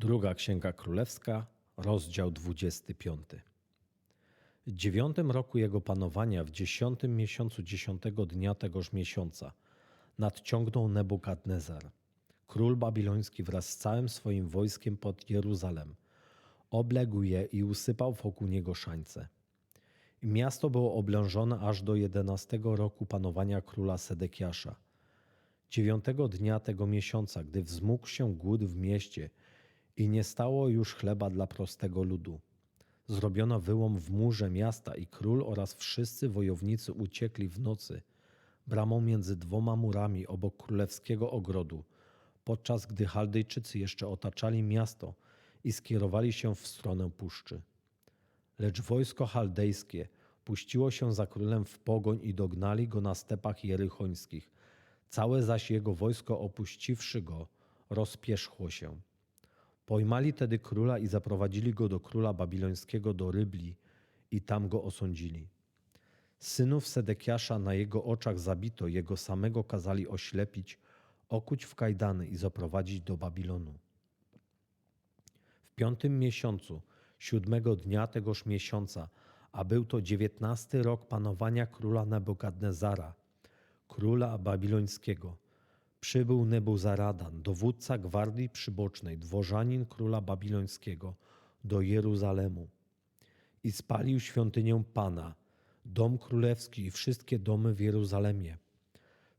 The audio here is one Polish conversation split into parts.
Druga Księga Królewska, rozdział 25. W dziewiątym roku jego panowania, w dziesiątym miesiącu dziesiątego dnia tegoż miesiąca, nadciągnął Nebukadnezar, król babiloński wraz z całym swoim wojskiem pod Jeruzalem. Obległ je i usypał wokół niego szańce. Miasto było oblężone aż do jedenastego roku panowania króla Sedekiasza. Dziewiątego dnia tego miesiąca, gdy wzmógł się głód w mieście i nie stało już chleba dla prostego ludu. Zrobiono wyłom w murze miasta i król oraz wszyscy wojownicy uciekli w nocy bramą między dwoma murami obok królewskiego ogrodu, podczas gdy Chaldejczycy jeszcze otaczali miasto i skierowali się w stronę puszczy. Lecz wojsko chaldejskie puściło się za królem w pogoń i dognali go na stepach jerychońskich. Całe zaś jego wojsko opuściwszy go, rozpierzchło się. Pojmali tedy króla i zaprowadzili go do króla babilońskiego do Rybli i tam go osądzili. Synów Sedekiasza na jego oczach zabito, jego samego kazali oślepić, okuć w kajdany i zaprowadzić do Babilonu. W piątym miesiącu, siódmego dnia tegoż miesiąca, a był to dziewiętnasty rok panowania króla Nebukadnezara, króla babilońskiego, przybył Nebuzaradan, dowódca gwardii przybocznej, dworzanin króla babilońskiego, do Jeruzalemu i spalił świątynię Pana, dom królewski i wszystkie domy w Jeruzalemie.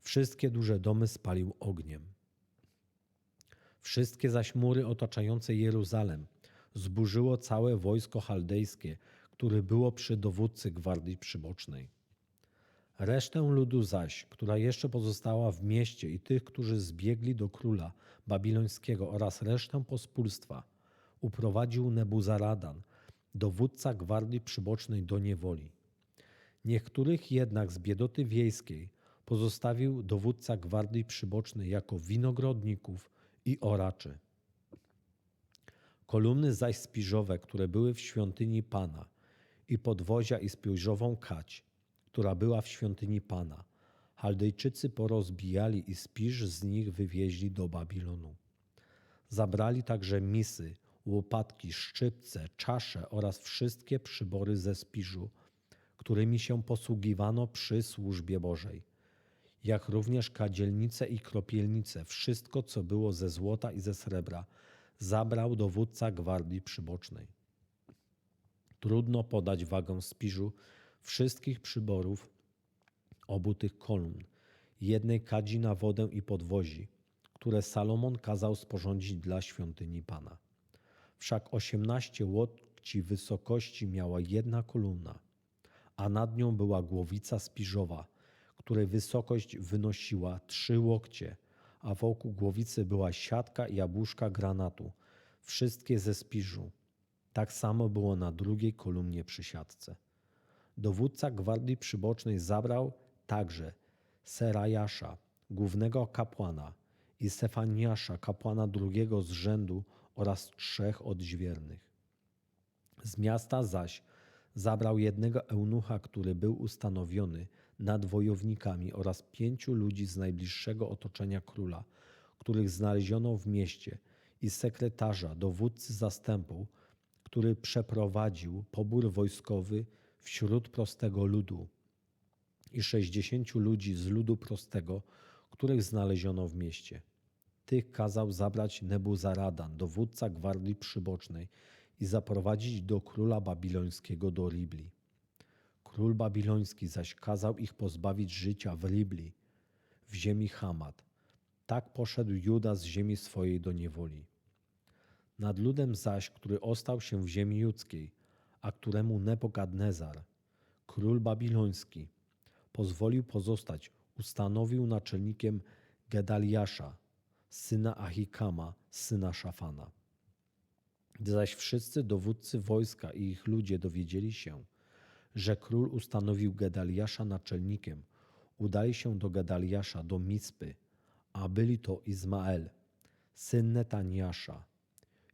Wszystkie duże domy spalił ogniem. Wszystkie zaś mury otaczające Jeruzalem zburzyło całe wojsko chaldejskie, które było przy dowódcy gwardii przybocznej. Resztę ludu zaś, która jeszcze pozostała w mieście i tych, którzy zbiegli do króla babilońskiego oraz resztę pospólstwa, uprowadził Nebuzaradan, dowódca gwardii przybocznej do niewoli. Niektórych jednak z biedoty wiejskiej pozostawił dowódca gwardii przybocznej jako winogrodników i oraczy. Kolumny zaś spiżowe, które były w świątyni Pana i podwozia i spiżową kać, która była w świątyni Pana. Chaldejczycy porozbijali i spiż z nich wywieźli do Babilonu. Zabrali także misy, łopatki, szczypce, czasze oraz wszystkie przybory ze spiżu, którymi się posługiwano przy służbie Bożej, jak również kadzielnice i kropielnice, wszystko co było ze złota i ze srebra, zabrał dowódca gwardii przybocznej. Trudno podać wagę spiżu wszystkich przyborów obu tych kolumn, jednej kadzi na wodę i podwozi, które Salomon kazał sporządzić dla świątyni Pana. Wszak osiemnaście łokci wysokości miała jedna kolumna, a nad nią była głowica spiżowa, której wysokość wynosiła trzy łokcie, a wokół głowicy była siatka i jabłuszka granatu, wszystkie ze spiżu. Tak samo było na drugiej kolumnie przy siatce. Dowódca gwardii przybocznej zabrał także Serajasza, głównego kapłana, i Sefaniasza, kapłana drugiego z rzędu oraz trzech odźwiernych. Z miasta zaś zabrał jednego eunucha, który był ustanowiony nad wojownikami oraz pięciu ludzi z najbliższego otoczenia króla, których znaleziono w mieście i sekretarza, dowódcy zastępu, który przeprowadził pobór wojskowy wśród prostego ludu i sześćdziesięciu ludzi z ludu prostego, których znaleziono w mieście. Tych kazał zabrać Nebuzaradan, dowódca gwardii przybocznej, i zaprowadzić do króla babilońskiego do Ribli. Król babiloński zaś kazał ich pozbawić życia w Ribli, w ziemi Hamad. Tak poszedł Juda z ziemi swojej do niewoli. Nad ludem zaś, który ostał się w ziemi judzkiej, a któremu Nebukadnezar, król babiloński, pozwolił pozostać, ustanowił naczelnikiem Gedaliasza, syna Ahikama, syna Szafana. Gdy zaś wszyscy dowódcy wojska i ich ludzie dowiedzieli się, że król ustanowił Gedaliasza naczelnikiem, udali się do Gedaliasza, do Mispy, a byli to Izmael, syn Netaniasza,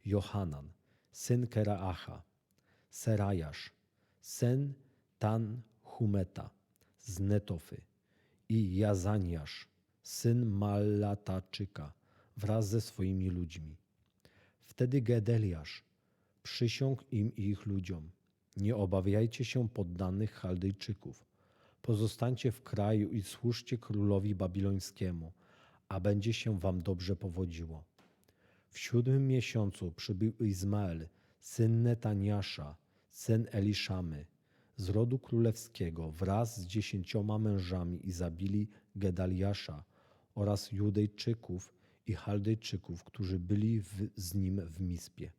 Johanan, syn Keraacha, Serajasz, syn Tan-Humeta z Netofy i Jazaniasz, syn Malataczyka wraz ze swoimi ludźmi. Wtedy Gedeliasz przysiągł im i ich ludziom. Nie obawiajcie się poddanych Chaldejczyków. Pozostańcie w kraju i służcie królowi babilońskiemu, a będzie się wam dobrze powodziło. W siódmym miesiącu przybył Izmael, syn Netaniasza, syn Eliszamy, z rodu królewskiego, wraz z dziesięcioma mężami i zabili Gedaliasza oraz Judejczyków i Chaldejczyków, którzy byli w, z nim w Mispie.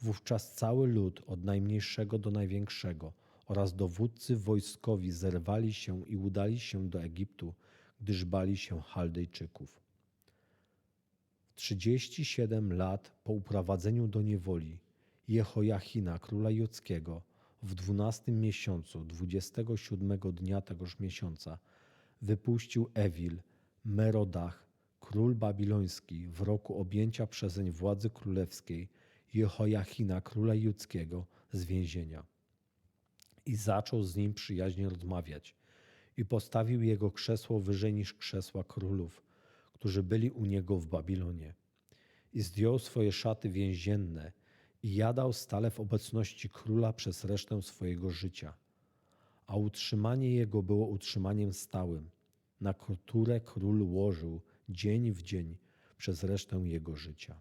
Wówczas cały lud, od najmniejszego do największego, oraz dowódcy wojskowi zerwali się i udali się do Egiptu, gdyż bali się Chaldejczyków. W 37 lat po uprowadzeniu do niewoli Jehoiachina, króla judzkiego, w dwunastym miesiącu, 27 dnia tegoż miesiąca, wypuścił Ewil, Merodach, król babiloński, w roku objęcia przezeń władzy królewskiej Jehoiachina, króla judzkiego, z więzienia. I zaczął z nim przyjaźnie rozmawiać i postawił jego krzesło wyżej niż krzesła królów, którzy byli u niego w Babilonie. I zdjął swoje szaty więzienne i jadał stale w obecności króla przez resztę swojego życia. A utrzymanie jego było utrzymaniem stałym, na które król łożył dzień w dzień przez resztę jego życia.